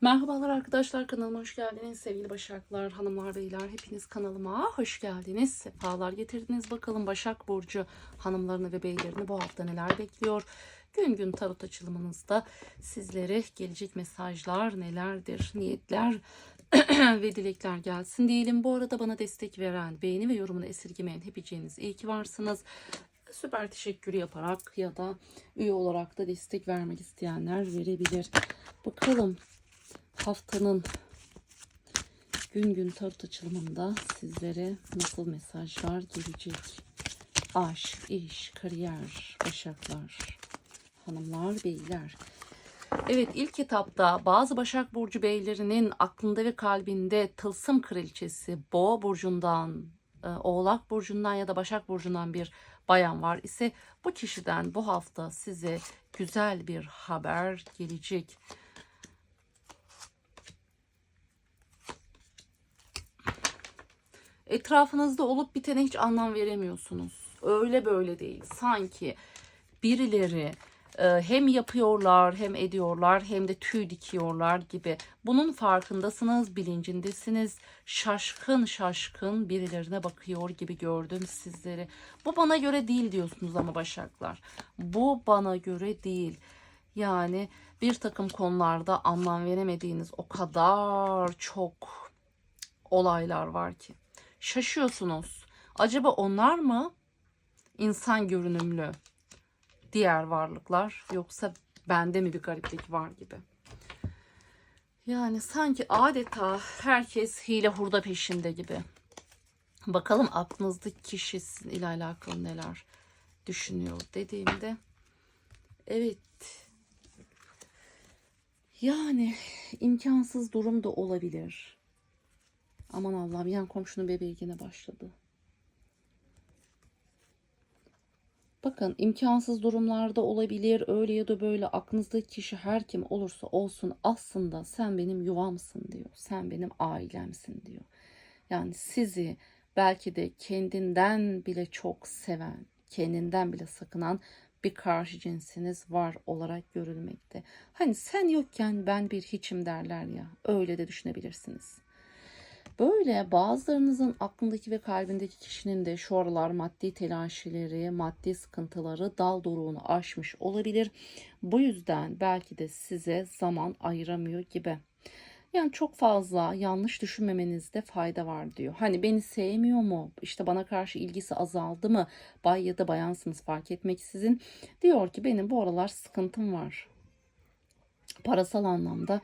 Merhabalar arkadaşlar kanalıma hoş geldiniz sevgili Başaklar, hanımlar, beyler hepiniz kanalıma hoş geldiniz. Sefalar getirdiniz bakalım Başak Burcu hanımlarını ve beylerini bu hafta neler bekliyor. Gün gün tarot açılımınızda sizlere gelecek mesajlar nelerdir, niyetler ve dilekler gelsin diyelim. Bu arada bana destek veren, beğeni ve yorumunu esirgemeyen hepiniz iyi ki varsınız. Süper teşekkür yaparak ya da üye olarak da destek vermek isteyenler verebilir. Bakalım haftanın gün gün tarot açılımında sizlere nasıl mesajlar gelecek? Aşk, iş, kariyer, başaklar, hanımlar, beyler. Evet ilk etapta bazı Başak Burcu beylerinin aklında ve kalbinde tılsım kraliçesi Boğa Burcu'ndan, e, Oğlak Burcu'ndan ya da Başak Burcu'ndan bir bayan var ise bu kişiden bu hafta size güzel bir haber gelecek. Etrafınızda olup bitene hiç anlam veremiyorsunuz. Öyle böyle değil. Sanki birileri e, hem yapıyorlar hem ediyorlar hem de tüy dikiyorlar gibi. Bunun farkındasınız, bilincindesiniz. Şaşkın şaşkın birilerine bakıyor gibi gördüm sizleri. Bu bana göre değil diyorsunuz ama başaklar. Bu bana göre değil. Yani bir takım konularda anlam veremediğiniz o kadar çok olaylar var ki. Şaşıyorsunuz. Acaba onlar mı insan görünümlü diğer varlıklar yoksa bende mi bir gariplik var gibi. Yani sanki adeta herkes hile hurda peşinde gibi. Bakalım aklınızdaki kişi sizin ile alakalı neler düşünüyor dediğimde. Evet. Yani imkansız durum da olabilir. Aman Allah'ım yan komşunun bebeği yine başladı. Bakın imkansız durumlarda olabilir öyle ya da böyle aklınızdaki kişi her kim olursa olsun aslında sen benim yuvamsın diyor. Sen benim ailemsin diyor. Yani sizi belki de kendinden bile çok seven, kendinden bile sakınan bir karşı cinsiniz var olarak görülmekte. Hani sen yokken ben bir hiçim derler ya öyle de düşünebilirsiniz. Böyle bazılarınızın aklındaki ve kalbindeki kişinin de şu aralar maddi telaşileri, maddi sıkıntıları dal doruğunu aşmış olabilir. Bu yüzden belki de size zaman ayıramıyor gibi. Yani çok fazla yanlış düşünmemenizde fayda var diyor. Hani beni sevmiyor mu? İşte bana karşı ilgisi azaldı mı? Bay ya da bayansınız fark etmeksizin. Diyor ki benim bu aralar sıkıntım var. Parasal anlamda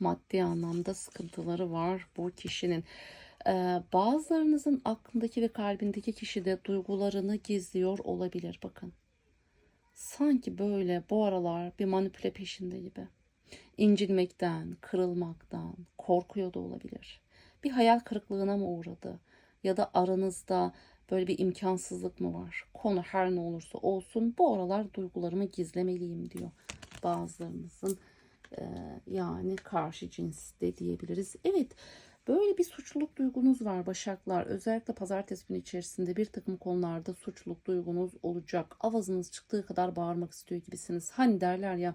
maddi anlamda sıkıntıları var bu kişinin. Ee, bazılarınızın aklındaki ve kalbindeki kişi de duygularını gizliyor olabilir bakın. Sanki böyle bu aralar bir manipüle peşinde gibi. İncinmekten, kırılmaktan korkuyor da olabilir. Bir hayal kırıklığına mı uğradı? Ya da aranızda böyle bir imkansızlık mı var? Konu her ne olursa olsun bu aralar duygularımı gizlemeliyim diyor bazılarınızın ee, yani karşı cins de diyebiliriz. Evet böyle bir suçluluk duygunuz var Başaklar. Özellikle pazartesi günü içerisinde bir takım konularda suçluluk duygunuz olacak. Avazınız çıktığı kadar bağırmak istiyor gibisiniz. Hani derler ya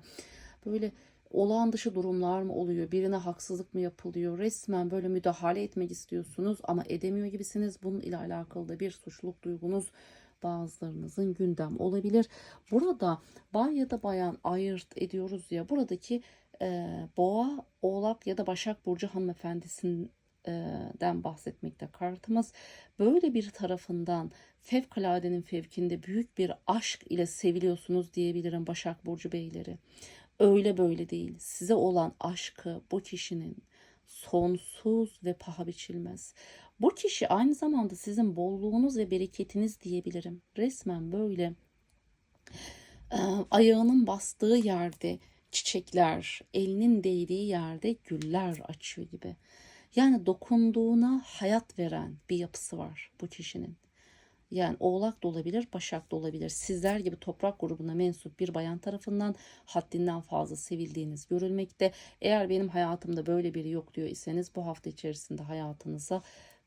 böyle olağan dışı durumlar mı oluyor? Birine haksızlık mı yapılıyor? Resmen böyle müdahale etmek istiyorsunuz ama edemiyor gibisiniz. Bunun ile alakalı da bir suçluluk duygunuz bazılarınızın gündem olabilir. Burada bay ya da bayan ayırt ediyoruz ya buradaki e, boğa, oğlak ya da başak burcu hanımefendisinden bahsetmekte kartımız. Böyle bir tarafından fevkaladenin fevkinde büyük bir aşk ile seviliyorsunuz diyebilirim Başak Burcu beyleri. Öyle böyle değil. Size olan aşkı bu kişinin sonsuz ve paha biçilmez. Bu kişi aynı zamanda sizin bolluğunuz ve bereketiniz diyebilirim. Resmen böyle ayağının bastığı yerde çiçekler, elinin değdiği yerde güller açıyor gibi. Yani dokunduğuna hayat veren bir yapısı var bu kişinin. Yani oğlak da olabilir, başak da olabilir. Sizler gibi toprak grubuna mensup bir bayan tarafından haddinden fazla sevildiğiniz görülmekte. Eğer benim hayatımda böyle biri yok diyor iseniz bu hafta içerisinde hayatınıza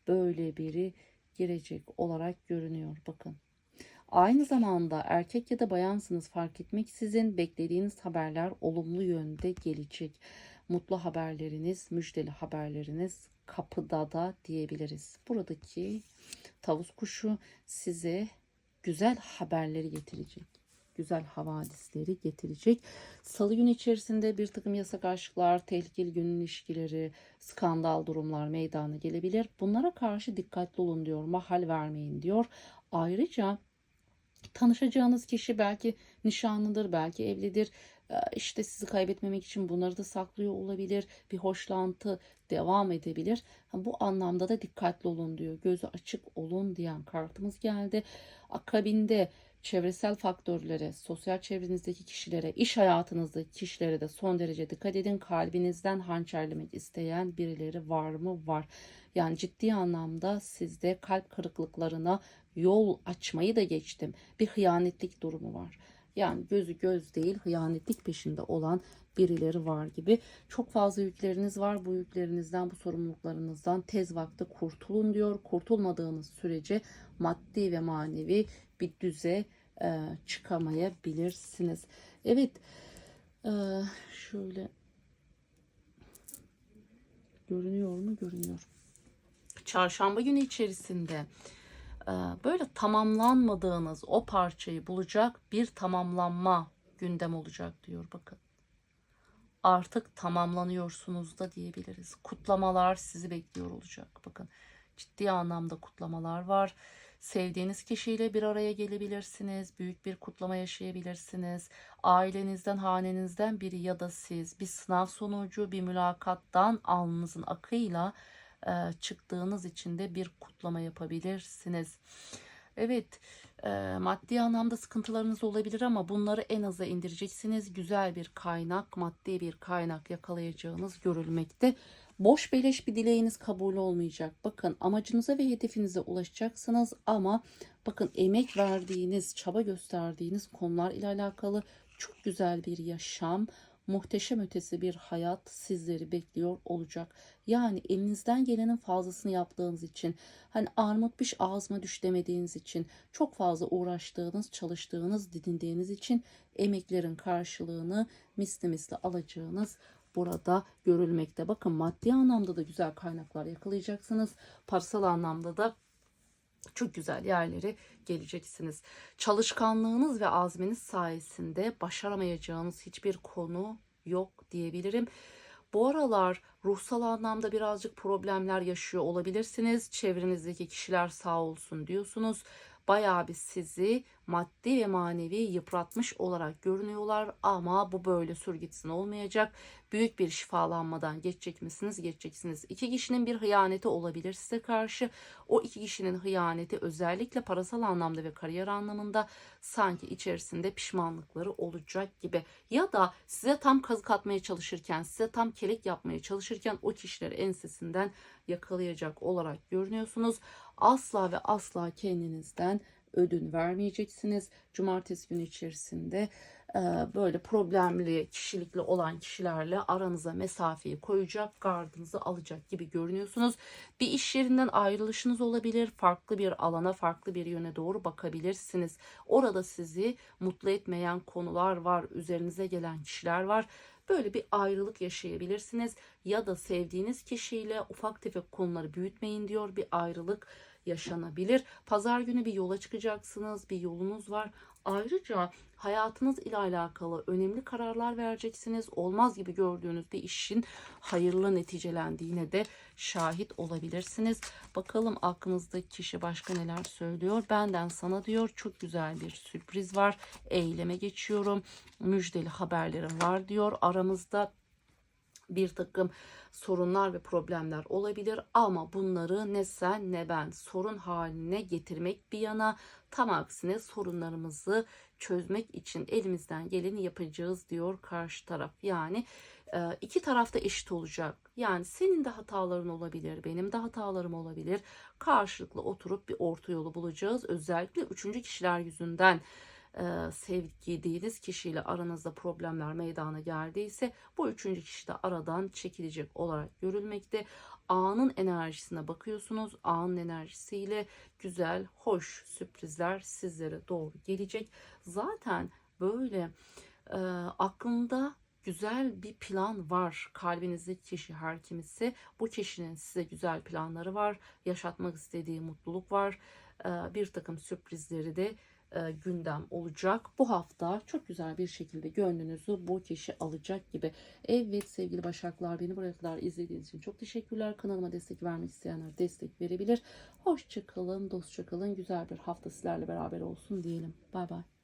böyle biri girecek olarak görünüyor. Bakın. Aynı zamanda erkek ya da bayansınız fark etmeksizin beklediğiniz haberler olumlu yönde gelecek. mutlu haberleriniz, müjdeli haberleriniz kapıda da diyebiliriz. Buradaki tavus kuşu size güzel haberleri getirecek. Güzel havadisleri getirecek. Salı günü içerisinde bir takım yasak aşklar, tehlikeli günün ilişkileri, skandal durumlar meydana gelebilir. Bunlara karşı dikkatli olun diyor. Mahal vermeyin diyor. Ayrıca tanışacağınız kişi belki nişanlıdır, belki evlidir. Ee, İşte sizi kaybetmemek için bunları da saklıyor olabilir. Bir hoşlantı devam edebilir. Bu anlamda da dikkatli olun diyor. Gözü açık olun diyen kartımız geldi. Akabinde çevresel faktörlere, sosyal çevrenizdeki kişilere, iş hayatınızdaki kişilere de son derece dikkat edin. Kalbinizden hançerlemek isteyen birileri var mı? Var. Yani ciddi anlamda sizde kalp kırıklıklarına yol açmayı da geçtim. Bir hıyanetlik durumu var. Yani gözü göz değil hıyanetlik peşinde olan birileri var gibi. Çok fazla yükleriniz var. Bu yüklerinizden, bu sorumluluklarınızdan tez vakti kurtulun diyor. Kurtulmadığınız sürece maddi ve manevi bir düze e, çıkamayabilirsiniz. Evet. e, şöyle görünüyor mu? Görünüyor. Çarşamba günü içerisinde e, böyle tamamlanmadığınız o parçayı bulacak bir tamamlanma gündem olacak diyor bakın. Artık tamamlanıyorsunuz da diyebiliriz. Kutlamalar sizi bekliyor olacak. Bakın ciddi anlamda kutlamalar var. Sevdiğiniz kişiyle bir araya gelebilirsiniz. Büyük bir kutlama yaşayabilirsiniz. Ailenizden, hanenizden biri ya da siz bir sınav sonucu, bir mülakattan alnınızın akıyla e, çıktığınız için de bir kutlama yapabilirsiniz. Evet, e, maddi anlamda sıkıntılarınız olabilir ama bunları en aza indireceksiniz. Güzel bir kaynak, maddi bir kaynak yakalayacağınız görülmekte. Boş beleş bir dileğiniz kabul olmayacak. Bakın amacınıza ve hedefinize ulaşacaksınız ama bakın emek verdiğiniz, çaba gösterdiğiniz konular ile alakalı çok güzel bir yaşam, muhteşem ötesi bir hayat sizleri bekliyor olacak. Yani elinizden gelenin fazlasını yaptığınız için, hani armut piş ağzıma düş demediğiniz için, çok fazla uğraştığınız, çalıştığınız, didindiğiniz için emeklerin karşılığını misli misli alacağınız burada görülmekte. Bakın maddi anlamda da güzel kaynaklar yakalayacaksınız. Parasal anlamda da çok güzel yerlere geleceksiniz. Çalışkanlığınız ve azminiz sayesinde başaramayacağınız hiçbir konu yok diyebilirim. Bu aralar ruhsal anlamda birazcık problemler yaşıyor olabilirsiniz. Çevrenizdeki kişiler sağ olsun diyorsunuz. Bayağı bir sizi maddi ve manevi yıpratmış olarak görünüyorlar ama bu böyle sür gitsin olmayacak. Büyük bir şifalanmadan geçecek misiniz? Geçeceksiniz. İki kişinin bir hıyaneti olabilir size karşı. O iki kişinin hıyaneti özellikle parasal anlamda ve kariyer anlamında sanki içerisinde pişmanlıkları olacak gibi. Ya da size tam kazık atmaya çalışırken, size tam kelek yapmaya çalışırken o kişileri ensesinden yakalayacak olarak görünüyorsunuz. Asla ve asla kendinizden ödün vermeyeceksiniz. Cumartesi günü içerisinde e, böyle problemli kişilikli olan kişilerle aranıza mesafeyi koyacak, gardınızı alacak gibi görünüyorsunuz. Bir iş yerinden ayrılışınız olabilir. Farklı bir alana, farklı bir yöne doğru bakabilirsiniz. Orada sizi mutlu etmeyen konular var, üzerinize gelen kişiler var. Böyle bir ayrılık yaşayabilirsiniz ya da sevdiğiniz kişiyle ufak tefek konuları büyütmeyin diyor. Bir ayrılık yaşanabilir. Pazar günü bir yola çıkacaksınız, bir yolunuz var. Ayrıca hayatınız ile alakalı önemli kararlar vereceksiniz. Olmaz gibi gördüğünüz bir işin hayırlı neticelendiğine de şahit olabilirsiniz. Bakalım aklınızdaki kişi başka neler söylüyor. Benden sana diyor çok güzel bir sürpriz var. Eyleme geçiyorum. Müjdeli haberlerim var diyor. Aramızda bir takım sorunlar ve problemler olabilir ama bunları ne sen ne ben sorun haline getirmek bir yana tam aksine sorunlarımızı çözmek için elimizden geleni yapacağız diyor karşı taraf. Yani e, iki tarafta eşit olacak. Yani senin de hataların olabilir, benim de hatalarım olabilir. Karşılıklı oturup bir orta yolu bulacağız. Özellikle üçüncü kişiler yüzünden e, sevdiğiniz kişiyle aranızda problemler meydana geldiyse bu üçüncü kişi de aradan çekilecek olarak görülmekte. Anın enerjisine bakıyorsunuz. Anın enerjisiyle güzel, hoş sürprizler sizlere doğru gelecek. Zaten böyle e, aklında güzel bir plan var. Kalbinizdeki kişi her kimisi. Bu kişinin size güzel planları var. Yaşatmak istediği mutluluk var. Ee, Bir takım sürprizleri de e, gündem olacak. Bu hafta çok güzel bir şekilde gönlünüzü bu kişi alacak gibi. Evet sevgili Başaklar beni buraya kadar izlediğiniz için çok teşekkürler. Kanalıma destek vermek isteyenler destek verebilir. Hoşça kalın, dostça kalın. Güzel bir hafta sizlerle beraber olsun diyelim. Bay bay.